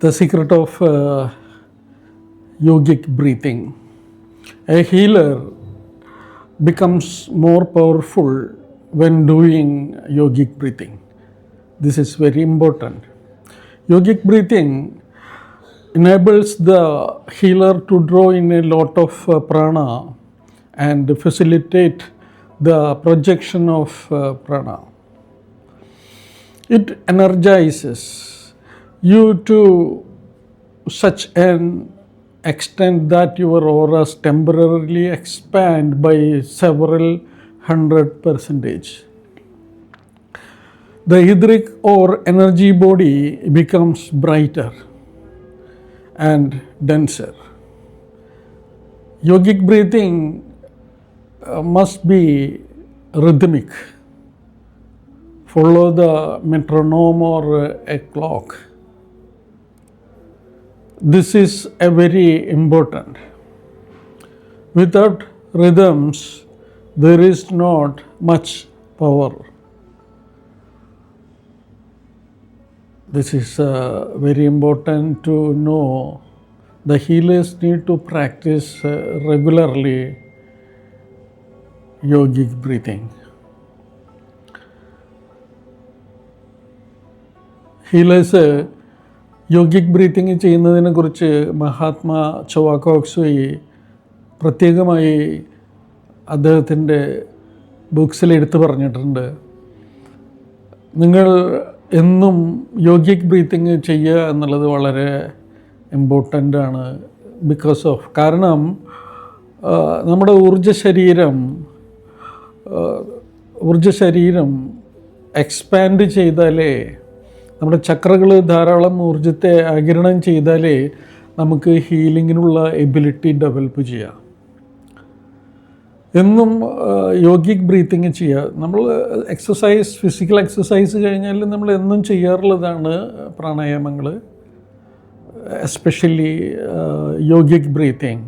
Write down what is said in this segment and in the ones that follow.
the secret of uh, yogic breathing. A healer becomes more powerful when doing yogic breathing. This is very important. Yogic breathing enables the healer to draw in a lot of uh, prana and facilitate the projection of uh, prana. It energizes you to such an extent that your auras temporarily expand by several hundred percentage. The etheric or energy body becomes brighter and denser. Yogic breathing uh, must be rhythmic. Follow the metronome or a clock. This is a very important. Without rhythms, there is not much power. This is uh, very important to know. The healers need to practice uh, regularly yogic breathing. Healers uh, yogic breathing ചെയ്യുന്നതിനെക്കുറിച്ച് മഹാത്മാ ചൊവാക്കോക്സുയി പ്രത്യേകമായി അദ്ദേഹത്തിന്റെ ബുക്സിൽ എടുത്തു പറഞ്ഞിട്ടുണ്ട്. നിങ്ങൾ എന്നും yogic breathing ചെയ്യുക എന്നുള്ളത് വളരെ ഇമ്പോർട്ടന്റ് ആണ്. ബിക്കോസ് ഓഫ് കാരണം നമ്മുടെ ഊർജ ശരീരം ഊർജ ശരീരം എക്സ്പാൻഡ് ചെയ്താലേ നമ്മുടെ ചക്രകൾ ധാരാളം ഊർജത്തെ ആകിരണം ചെയ്താലേ നമുക്ക് ഹീലിങ്ങിനുള്ള എബിലിറ്റി ഡെവലപ്പ് ചെയ്യാം. എന്നും യോഗിക് ബ്രീത്തിങ് ചെയ്യുക. നമ്മൾ എക്സസൈസ് ഫിസിക്കൽ എക്സസൈസ് കഴിഞ്ഞാൽ നമ്മൾ എന്നും ചെയ്യാറുള്ളതാണ് പ്രാണായാമങ്ങൾ especially yogic breathing.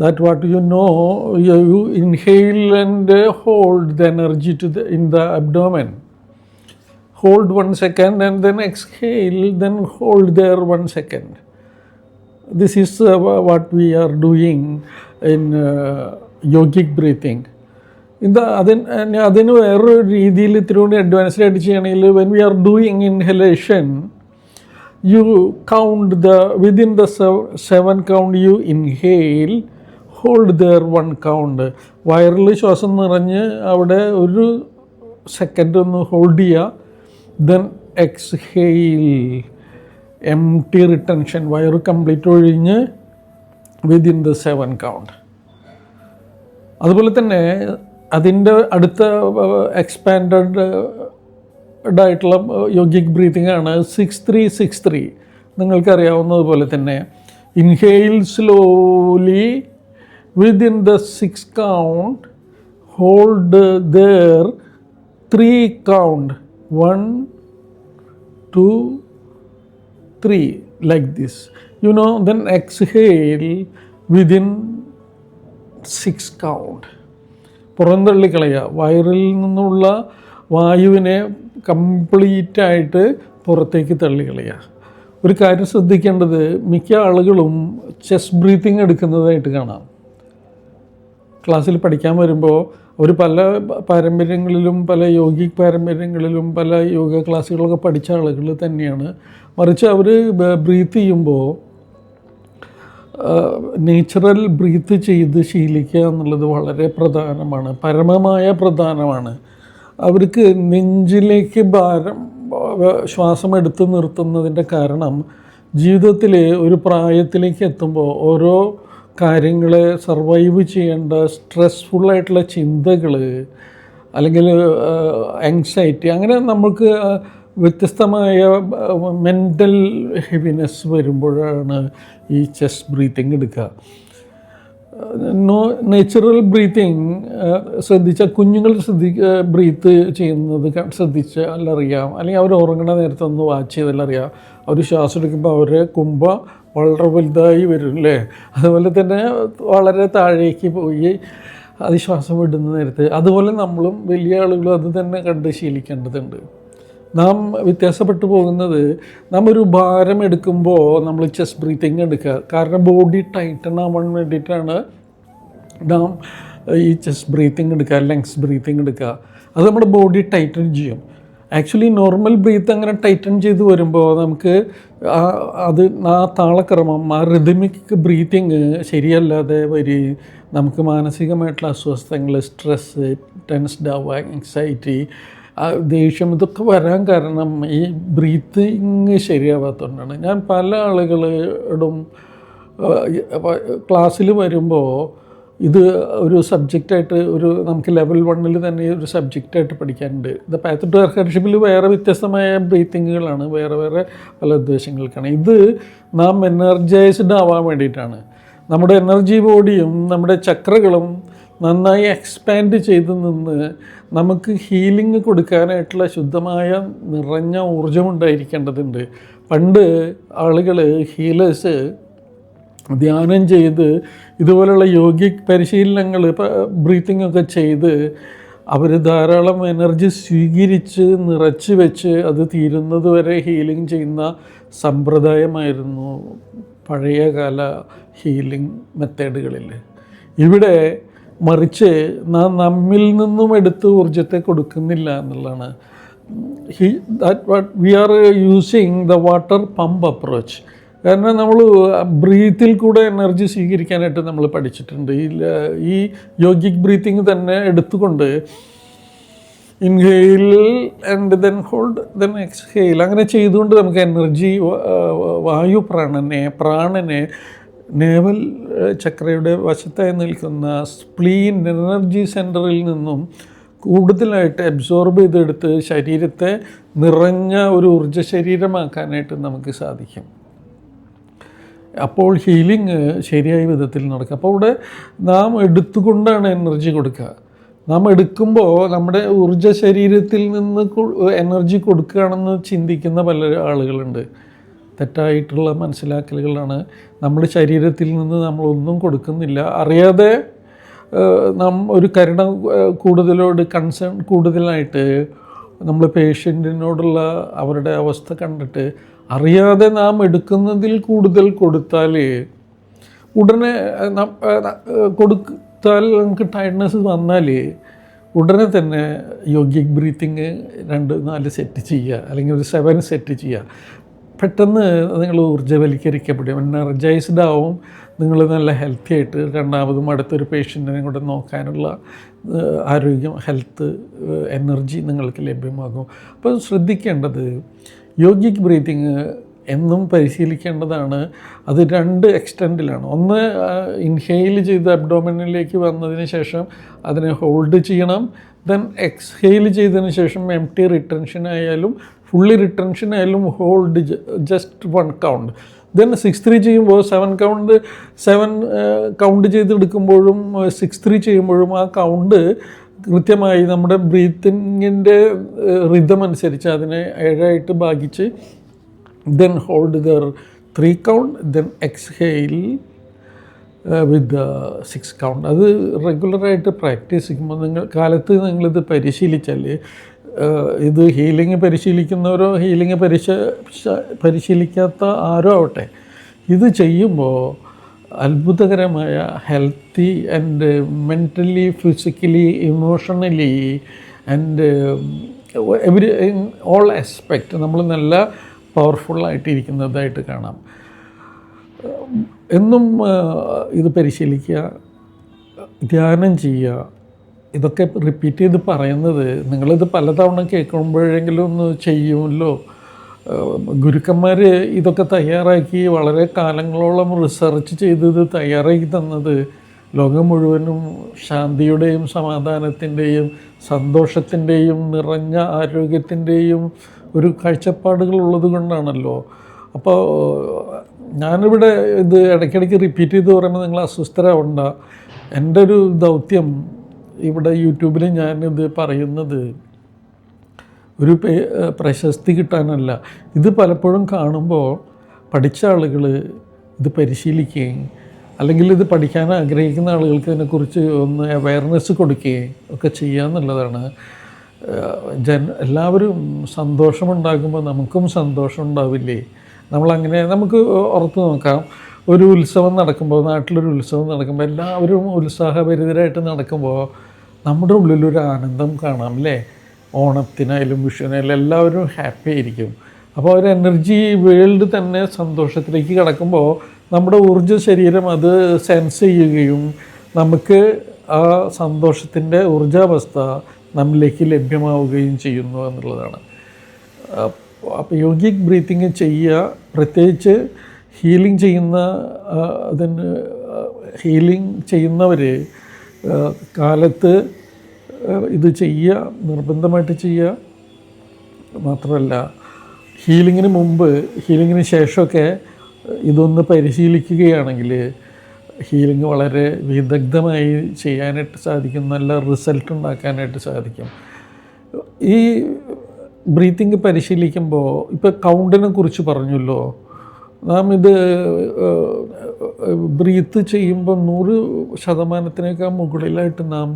That what you know you you and hold the energy to the in the abdomen hold one second and then exhale then hold there one second this is uh, what we are doing in uh, yogic breathing ഇത് അതിന് അതിന് വേറൊരു രീതിയിൽ ഇത്തിരി കൂടി advanced ആയിട്ട് ചെയ്യണമെങ്കിൽ when we are doing inhalation count the within the sev- seven count you inhale hold there one count വയറിൽ ശ്വാസം നിറഞ്ഞ് അവിടെ ഒരു സെക്കൻഡ് ഒന്ന് ഹോൾഡ് ചെയ്യുക then exhale M T retention വയറ് കംപ്ലീറ്റ് ഒഴിഞ്ഞ് വിതിൻ ദ സെവൻ കൗണ്ട് അതുപോലെ തന്നെ അതിന്റെ അടുത്ത എക്സ്പാൻഡഡ് ആയിട്ടുള്ള യോഗിക് ബ്രീതിങ് ആണ് സിക്സ് ത്രീ സിക്സ് ത്രീ നിങ്ങൾക്കറിയാവുന്നതുപോലെ തന്നെ inhale slowly within the six count hold there three count one two three like this. You know then exhale within six count. പുറന്തള്ളിക്കളയുക വയറിൽ നിന്നുള്ള വായുവിനെ കംപ്ലീറ്റ് ആയിട്ട് പുറത്തേക്ക് തള്ളിക്കളയുക. ഒരു കാര്യം ശ്രദ്ധിക്കേണ്ടത് മിക്ക ആളുകളും ചെസ് ബ്രീത്തിങ് എടുക്കുന്നതായിട്ട് കാണാം. ക്ലാസ്സിൽ പഠിക്കാൻ വരുമ്പോൾ അവർ പല പാരമ്പര്യങ്ങളിലും പല യോഗിക് പാരമ്പര്യങ്ങളിലും പല യോഗ ക്ലാസ്സുകളൊക്കെ പഠിച്ച ആളുകൾ തന്നെയാണ്. മറിച്ച് അവർ ബ്രീത്ത് ചെയ്യുമ്പോൾ നേച്ചുറൽ ബ്രീത്ത് ചെയ്ത് ശീലിക്കുക എന്നുള്ളത് വളരെ പ്രധാനമാണ് പരമമായ പ്രധാനമാണ്. അവർക്ക് നെഞ്ചിലേക്ക് ഭാരം ശ്വാസം എടുത്തു നിർത്തുന്നതിന്റെ കാരണം ജീവിതത്തിൽ ഒരു പ്രായത്തിലേക്ക് എത്തുമ്പോൾ ഓരോ കാര്യങ്ങളെ സർവൈവ് ചെയ്യേണ്ട സ്ട്രെസ്ഫുള്ളായിട്ടുള്ള ചിന്തകൾ അല്ലെങ്കിൽ ആങ്സൈറ്റി അങ്ങനെ നമുക്ക് വ്യത്യസ്തമായ മെന്റൽ ഹെവിനെസ് വരുമ്പോഴാണ് ഈ ചെസ്റ്റ് ബ്രീത്തിങ് എടുക്കുക. നോ നേച്ചുറൽ ബ്രീത്തിങ് ശ്രദ്ധിച്ച കുഞ്ഞുങ്ങൾ ശ്രദ്ധി ബ്രീത്ത് ചെയ്യുന്നത് ശ്രദ്ധിച്ച് ശ്രദ്ധിച്ചാൽ അറിയാം അല്ലെങ്കിൽ അവർ ഉറങ്ങണ നേരത്തെ ഒന്ന് വാച്ച് ചെയ്താൽ അറിയാം അവർ ശ്വാസം എടുക്കുമ്പോൾ അവരെ കുമ്പ വളരെ വലുതായി വരും അല്ലേ? അതുപോലെ തന്നെ വളരെ താഴേക്ക് പോയി അതിശ്വാസം വിടുന്ന നേരത്ത്. അതുപോലെ നമ്മളും വലിയ ആളുകളും അത് തന്നെ കണ്ട് ശീലിക്കേണ്ടതുണ്ട്. നാം വ്യത്യാസപ്പെട്ടു പോകുന്നത് നാം ഒരു ഭാരം എടുക്കുമ്പോൾ നമ്മൾ ചെസ്റ്റ് ബ്രീത്തിങ് എടുക്കുക. കാരണം ബോഡി ടൈറ്റൺ ആവാൻ വേണ്ടിയിട്ടാണ് നാം ഈ ചെസ്റ്റ് ബ്രീത്തിങ് എടുക്കുക ലങ്സ് ബ്രീത്തിങ് എടുക്കുക. അത് നമ്മുടെ ബോഡി ടൈറ്റൺ ചെയ്യും. ആക്ച്വലി നോർമൽ ബ്രീത്ത് അങ്ങനെ ടൈറ്റൺ ചെയ്ത് വരുമ്പോൾ നമുക്ക് അത് ആ താളക്രമം ആ റിതമിക് ബ്രീത്തിങ് ശരിയല്ലാതെ വരികയും നമുക്ക് മാനസികമായിട്ടുള്ള അസ്വസ്ഥങ്ങൾ സ്ട്രെസ്സ് ടെൻസ്ഡ് ആവുക ആങ്സൈറ്റി ദേഷ്യം ഇതൊക്കെ വരാൻ കാരണം ഈ ബ്രീത്തിങ് ശരിയാവാത്തതുകൊണ്ടാണ്. ഞാൻ പല ആളുകളോടും ക്ലാസ്സിൽ വരുമ്പോൾ ഇത് ഒരു സബ്ജക്റ്റായിട്ട് ഒരു നമുക്ക് ലെവൽ വണ്ണിൽ തന്നെ ഒരു സബ്ജക്റ്റായിട്ട് പഠിക്കാനുണ്ട്. ഇത് പാത്ത് ടു വേറെ വ്യത്യസ്തമായ ബ്രീത്തിങ്ങുകളാണ് വേറെ വേറെ പല ഉദ്ദേശങ്ങൾക്കാണ്. ഇത് നാം എനർജൈസ്ഡ് ആവാൻ വേണ്ടിയിട്ടാണ്. നമ്മുടെ എനർജി ബോഡിയും നമ്മുടെ ചക്രകളും നന്നായി എക്സ്പാൻഡ് ചെയ്ത് നിന്ന് നമുക്ക് ഹീലിംഗ് കൊടുക്കാനായിട്ടുള്ള ശുദ്ധമായ നിറഞ്ഞ ഊർജം ഉണ്ടായിരിക്കേണ്ടതുണ്ട്. പണ്ട് ആളുകൾ ഹീലേഴ്സ് ധ്യാനം ചെയ്ത് ഇതുപോലുള്ള യോഗിക് പരിശീലനങ്ങൾ ബ്രീത്തിങ് ഒക്കെ ചെയ്ത് അവർ ധാരാളം എനർജി സ്വീകരിച്ച് നിറച്ച് വെച്ച് അത് തീരുന്നത് വരെ ഹീലിംഗ് ചെയ്യുന്ന സമ്പ്രദായമായിരുന്നു പഴയകാല ഹീലിംഗ് മെത്തേഡുകളിൽ ഇവിടെ മറിച്ച് നാം നമ്മിൽ നിന്നും എടുത്ത് ഊർജത്തെ കൊടുക്കുന്നില്ല എന്നുള്ളതാണ്. He that what we are using the water pump approach കാരണം നമ്മൾ ബ്രീത്തിൽ കൂടെ എനർജി സ്വീകരിക്കാനായിട്ട് നമ്മൾ പഠിച്ചിട്ടുണ്ട്. ഈ ഈ യോഗിക് ബ്രീത്തിങ് തന്നെ എടുത്തുകൊണ്ട് inhale and then hold then exhale അങ്ങനെ ചെയ്തുകൊണ്ട് നമുക്ക് എനർജി വായു പ്രാണനെ പ്രാണനെ നേവൽ ചക്രയുടെ വശത്തായി നിൽക്കുന്ന സ്പ്ലീൻ എനർജി സെന്ററിൽ നിന്നും കൂടുതലായിട്ട് അബ്സോർബ് ചെയ്തെടുത്ത് ശരീരത്തെ നിറഞ്ഞ ഒരു ഊർജ ശരീരമാക്കാനായിട്ട് നമുക്ക് സാധിക്കും. അപ്പോൾ ഹീലിംഗ് ശരിയായ വിധത്തിൽ നടക്കുക. അപ്പോൾ അവിടെ നാം എടുത്തുകൊണ്ടാണ് എനർജി കൊടുക്കുക. നാം എടുക്കുമ്പോൾ നമ്മുടെ ഊർജ ശരീരത്തിൽ നിന്ന് എനർജി കൊടുക്കുകയാണെന്ന് ചിന്തിക്കുന്ന പല ആളുകളുണ്ട്. തെറ്റായിട്ടുള്ള മനസ്സിലാക്കലുകളാണ്. നമ്മൾ ശരീരത്തിൽ നിന്ന് നമ്മളൊന്നും കൊടുക്കുന്നില്ല. അറിയാതെ നാം ഒരു കരുണ കൂടുതലോട് കൺസേൺ കൂടുതലായിട്ട് നമ്മൾ പേഷ്യന്റിനോടുള്ള അവരുടെ അവസ്ഥ കണ്ടിട്ട് അറിയാതെ നാം എടുക്കുന്നതിൽ കൂടുതൽ കൊടുത്താൽ ഉടനെ കൊടുത്താൽ നമുക്ക് ടയർഡ്നെസ് വന്നാൽ ഉടനെ തന്നെ യോഗിക് ബ്രീത്തിങ് രണ്ട് നാല് സെറ്റ് ചെയ്യുക അല്ലെങ്കിൽ ഒരു സെവൻ സെറ്റ് ചെയ്യുക. പെട്ടെന്ന് നിങ്ങൾ ഊർജവൽക്കരിക്കപ്പെടും. എനർജൈസ്ഡ് ആവും. നിങ്ങൾ നല്ല ഹെൽത്തി ആയിട്ട് രണ്ടാമതും അടുത്തൊരു പേഷ്യന്റിനെ കൂടെ നോക്കാനുള്ള ആരോഗ്യം ഹെൽത്ത് എനർജി നിങ്ങൾക്ക് ലഭ്യമാകും. അപ്പോൾ ശ്രദ്ധിക്കേണ്ടത് യോഗിക് ബ്രീത്തിങ് എന്നും പരിശീലിക്കേണ്ടതാണ്. അത് രണ്ട് എക്സ്റ്റൻഡിലാണ് ഒന്ന് ഇൻഹെയിൽ ചെയ്ത് അബ്ഡോമിനിലേക്ക് വന്നതിന് ശേഷം അതിനെ ഹോൾഡ് ചെയ്യണം. ദെൻ എക്സ്ഹെയിൽ ചെയ്തതിന് ശേഷം എം ടി റിട്ടൻഷൻ ആയാലും ഫുള്ളി റിട്ടൻഷൻ ആയാലും hold just one count then six three ചെയ്യുമ്പോൾ സെവൻ കൗണ്ട് സെവൻ കൗണ്ട് ചെയ്തെടുക്കുമ്പോഴും സിക്സ് ത്രീ ചെയ്യുമ്പോഴും ആ കൗണ്ട് കൃത്യമായി നമ്മുടെ ബ്രീത്തിങ്ങിന്റെ റിതം അനുസരിച്ച് അതിനെ ഏഴായിട്ട് ഭാഗിച്ച് then hold there three count then exhale with six count അത് റെഗുലറായിട്ട് പ്രാക്ടീസ് ചെയ്യുമ്പോൾ നിങ്ങൾ കാലത്ത് നിങ്ങളിത് പരിശീലിച്ചാൽ ഇത് ഹീലിംഗ് പരിശീലിക്കുന്നവരോ ഹീലിംഗ് പരിശ പരിശീലിക്കാത്ത ആരോ ആവട്ടെ ഇത് ചെയ്യുമ്പോൾ അത്ഭുതകരമായ healthy and mentally physically emotionally and every in all aspect നമ്മൾ നല്ല പവർഫുള്ളായിട്ടിരിക്കുന്നതായിട്ട് കാണാം. എന്നും ഇത് പരിശീലിക്കുക ധ്യാനം ചെയ്യുക. ഇതൊക്കെ റിപ്പീറ്റ് ചെയ്ത് പറയുന്നത് നിങ്ങളിത് പലതവണ കേൾക്കുമ്പോഴെങ്കിലും ഒന്ന് ചെയ്യുമല്ലോ? ഗുരുക്കന്മാർ ഇതൊക്കെ തയ്യാറാക്കി വളരെ കാലങ്ങളോളം റിസർച്ച് ചെയ്തത് തയ്യാറാക്കി തന്നത് ലോകം മുഴുവനും ശാന്തിയുടെയും സമാധാനത്തിന്റെയും സന്തോഷത്തിന്റെയും നിറഞ്ഞ ആരോഗ്യത്തിന്റെയും ഒരു കാഴ്ചപ്പാടുകൾ ഉള്ളത് കൊണ്ടാണല്ലോ. അപ്പോൾ ഞാനിവിടെ ഇത് ഇടയ്ക്കിടയ്ക്ക് റിപ്പീറ്റ് ചെയ്ത് പറയുമ്പോൾ നിങ്ങൾ അസ്വസ്ഥരാവണ്ട. എന്റെ ഒരു ദൗത്യം ഇവിടെ യൂട്യൂബിൽ ഞാനിത് പറയുന്നത് ഒരു പ്രശസ്തി കിട്ടാനല്ല. ഇത് പലപ്പോഴും കാണുമ്പോൾ പഠിച്ച ആളുകൾ ഇത് പരിശീലിക്കുകയും അല്ലെങ്കിൽ ഇത് പഠിക്കാൻ ആഗ്രഹിക്കുന്ന ആളുകൾക്ക് ഇതിനെക്കുറിച്ച് ഒന്ന് അവയർനെസ് കൊടുക്കുകയും ഒക്കെ ചെയ്യുക എന്നുള്ളതാണ്. ജൻ എല്ലാവരും സന്തോഷമുണ്ടാകുമ്പോൾ നമുക്കും സന്തോഷം ഉണ്ടാവില്ലേ? നമ്മളങ്ങനെ നമുക്ക് ഓർത്ത് നോക്കാം. ഒരു ഉത്സവം നടക്കുമ്പോൾ നാട്ടിലൊരു ഉത്സവം നടക്കുമ്പോൾ എല്ലാവരും ഉത്സാഹഭരിതരായിട്ട് നടക്കുമ്പോൾ നമ്മുടെ ഉള്ളിലൊരു ആനന്ദം കാണാം അല്ലേ? ഓണത്തിനായാലും വിഷുവിനായാലും എല്ലാവരും ഹാപ്പി ആയിരിക്കും. അപ്പോൾ ഒരു എനർജി വേൾഡ് തന്നെ സന്തോഷത്തിലേക്ക് കടക്കുമ്പോൾ നമ്മുടെ ഊർജ ശരീരം അത് സെൻസ് ചെയ്യുകയും നമുക്ക് ആ സന്തോഷത്തിന്റെ ഊർജാവസ്ഥ നമ്മിലേക്ക് ലഭ്യമാവുകയും ചെയ്യുന്നു എന്നുള്ളതാണ്. അപ്പോൾ യോഗിക് ബ്രീത്തിങ് ചെയ്യുക പ്രത്യേകിച്ച് ഹീലിംഗ് ചെയ്യുന്ന അതിന് ഹീലിംഗ് ചെയ്യുന്നവർ കാലത്ത് ഇത് ചെയ്യുക നിർബന്ധമായിട്ട് ചെയ്യുക മാത്രമല്ല ഹീലിങ്ങിന് മുമ്പ് ഹീലിങ്ങിന് ശേഷമൊക്കെ ഇതൊന്ന് പരിശീലിക്കുകയാണെങ്കിൽ ഹീലിംഗ് വളരെ വിദഗ്ധമായി ചെയ്യാനായിട്ട് സാധിക്കും നല്ല റിസൾട്ട് ഉണ്ടാക്കാനായിട്ട് സാധിക്കും. ഈ ബ്രീത്തിങ് പരിശീലിക്കുമ്പോൾ ഇപ്പോൾ കൗണ്ടിനെ കുറിച്ച് പറഞ്ഞല്ലോ നാം ഇത് ബ്രീത്ത് ചെയ്യുമ്പോൾ നൂറ് ശതമാനത്തിനേക്കാൾ മുകളിലായിട്ട് നാം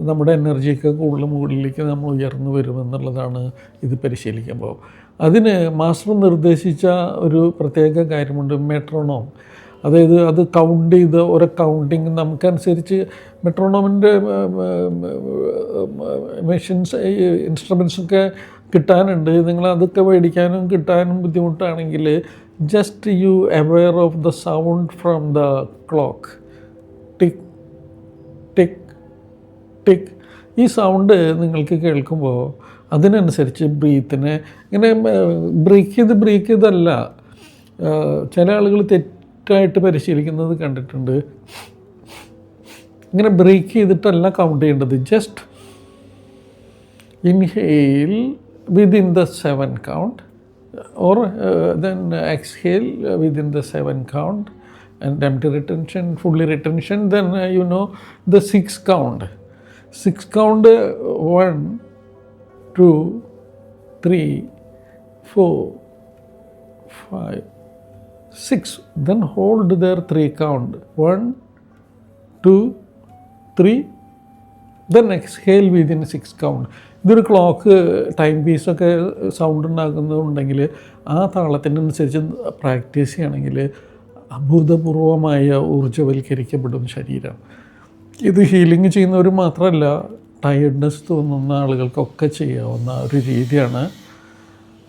നമ്മുടെ എനർജിയൊക്കെ കൂടുതൽ മുകളിലേക്ക് നമ്മൾ ഉയർന്നു വരുമെന്നുള്ളതാണ് ഇത് പരിശീലിക്കുമ്പോൾ അതിന് മാസ്റ്റർ നിർദ്ദേശിച്ച ഒരു പ്രത്യേക കാര്യമുണ്ട് മെട്രോണോം. അതായത് അത് കൗണ്ട് ചെയ്ത് ഓരോ കൗണ്ടിങ് നമുക്കനുസരിച്ച് മെട്രോണോമിന്റെ മെഷീൻസ് ഇൻസ്ട്രുമെൻസൊക്കെ കിട്ടാനുണ്ട്. നിങ്ങൾ അതൊക്കെ മേടിക്കാനും കിട്ടാനും ബുദ്ധിമുട്ടാണെങ്കിൽ just you aware of the sound from the clock tick. ഈ സൗണ്ട് നിങ്ങൾക്ക് കേൾക്കുമ്പോൾ അതിനനുസരിച്ച് ബ്രീത്തിനെ ഇങ്ങനെ ബ്രേക്ക് ചെയ്ത് ബ്രേക്ക് ചെയ്തല്ല. ചില ആളുകൾ തെറ്റായിട്ട് പരിശീലിക്കുന്നത് കണ്ടിട്ടുണ്ട്. ഇങ്ങനെ ബ്രേക്ക് ചെയ്തിട്ടല്ല കൗണ്ട് ചെയ്യേണ്ടത്. Just inhale within the seven count or exhale then exhale within the seven count and retention fully retention then you know the six the six count one two three four five six. Then hold there three count one two three then exhale within six count ഇതൊരു clock time പീസൊക്കെ sound ഉണ്ടാക്കുന്നുണ്ടെങ്കിൽ ആ താളത്തിനനുസരിച്ച് practice ചെയ്യണമെങ്കിൽ അഭൂതപൂർവമായ ഊർജവൽക്കരിക്കപ്പെടും ശരീരം. ഇത് healing ചെയ്യുന്നവർ മാത്രമല്ല ടയേർഡ്നെസ് തോന്നുന്ന ആളുകൾക്കൊക്കെ ചെയ്യാവുന്ന ഒരു രീതിയാണ്.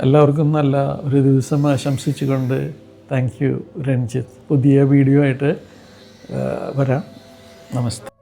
എല്ലാവർക്കും നല്ല ഒരു ദിവസം ആശംസിച്ചുകൊണ്ട് താങ്ക് യു രഞ്ജിത്ത്. പുതിയ വീഡിയോ ആയിട്ട് വരാം. നമസ്തേ.